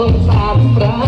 avançar pra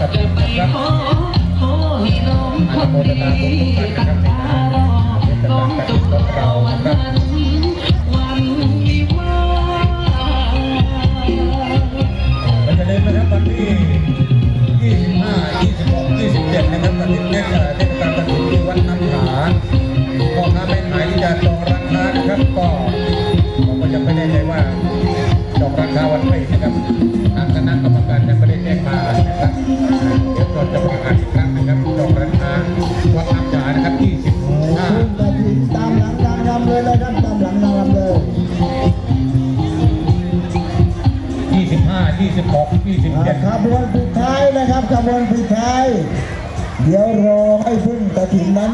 กับทุกครับโมทนาบุญทุกท่านรับใเป็ตุกเาครันนะครับวันที่25วันแน่นเทศกาลกระถิ่นที่วัดน้ำผาพ่อค้าแม่ขายที่จะจอ 26 27 ขบวนสุดท้ายนะครับขบวนสุดท้าย เดี๋ยวรอให้พึ่งกระถิ่นนั้น